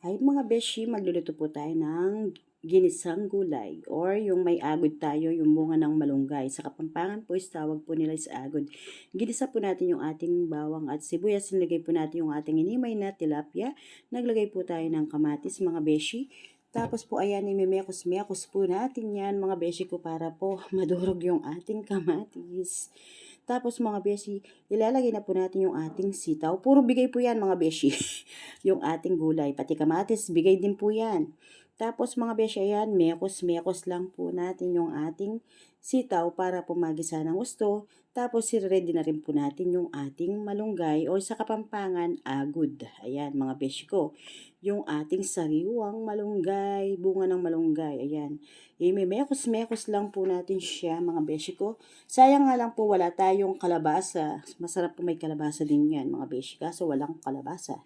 Ay mga beshi, magluluto po tayo ng ginisang gulay or yung may agod tayo, yung bunga ng malunggay. Sa Kapampangan po is tawag po nila sa agod. Ginisa po natin yung ating bawang at sibuyas. Nilagay po natin yung ating inimay na tilapia. Naglagay po tayo ng kamatis mga beshi. Tapos po ayan, imimekos-mekos po natin yan mga beshi ko para po madurog yung ating kamatis. Tapos mga beshi, ilalagay na po natin yung ating sitaw. Puro bigay po yan mga beshi. yung ating gulay. Pati kamatis, bigay din po yan. Tapos mga beshi, ayan, mekos-mekos lang po natin yung ating sitaw para po magisa ng gusto. Tapos ready na rin po natin yung ating malunggay o sa kapampangan, agud. Ayan mga beshi ko. Yung ating sariwang malunggay, bunga ng malunggay. Ayan. Imimekos-mekos lang po natin siya mga beshi ko. Sayang nga lang po wala tayong kalabasa. Masarap po may kalabasa din yan mga beshi. Kaso walang kalabasa.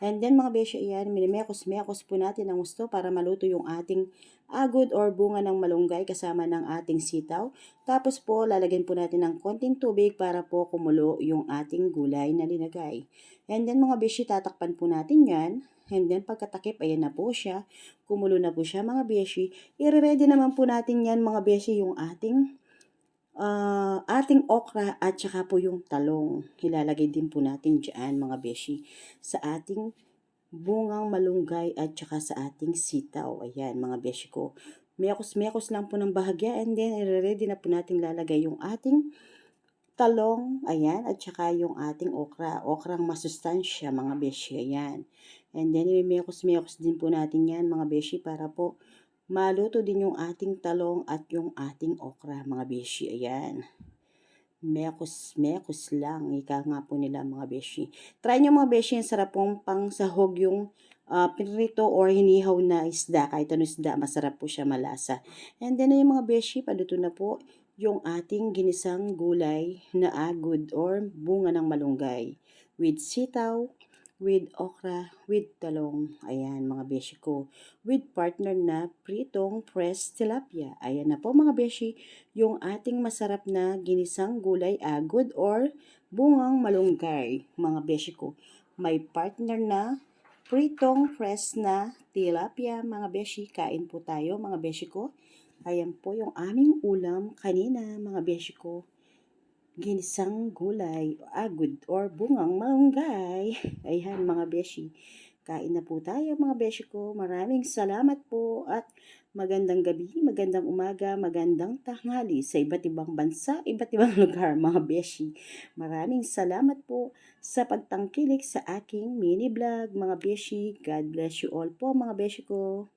And then mga beshi, ayan, minimekos-mekos po natin ang gusto para maluto yung ating agod or bunga ng malunggay kasama ng ating sitaw. Tapos po, lalagyan po natin ng konting tubig para po kumulo yung ating gulay na linagay. And then mga beshi, tatakpan po natin yan. And then pagkatakip, ayan na po siya. Kumulo na po siya mga beshi. I-ready naman po natin yan mga beshi yung ating uh, ating okra at saka po yung talong. Ilalagay din po natin dyan mga beshi sa ating bungang malunggay at saka sa ating sitaw. Ayan mga beshi ko. Mekos-mekos lang po ng bahagya and then i-ready na po natin lalagay yung ating talong, ayan, at saka yung ating okra. Okrang masustansya, mga beshi, ayan. And then, imimekos-mekos din po natin yan, mga beshi, para po maluto din yung ating talong at yung ating okra, mga beshi, ayan. Mekos-mekos lang, ika nga po nila, mga beshi. Try nyo, mga beshi, yung sarap pong pang sahog yung uh, pinrito or hinihaw na isda, kahit ano isda, masarap po siya malasa. And then, yung mga beshi, paluto na po yung ating ginisang gulay na agud or bunga ng malunggay with sitaw, with okra, with talong. Ayan mga beshi ko. With partner na pritong pressed tilapia. Ayan na po mga beshi, yung ating masarap na ginisang gulay agud or bungang malunggay. Mga beshi ko. May partner na pritong pressed na tilapia. Mga beshi, kain po tayo mga beshi ko. Ayan po yung aming ulam kanina, mga beshi ko. Ginisang gulay, agud, or bungang malunggay. Ayan, mga beshi. Kain na po tayo, mga beshi ko. Maraming salamat po at magandang gabi, magandang umaga, magandang tanghali sa iba't ibang bansa, iba't ibang lugar, mga beshi. Maraming salamat po sa pagtangkilik sa aking mini vlog, mga beshi. God bless you all po, mga beshi ko.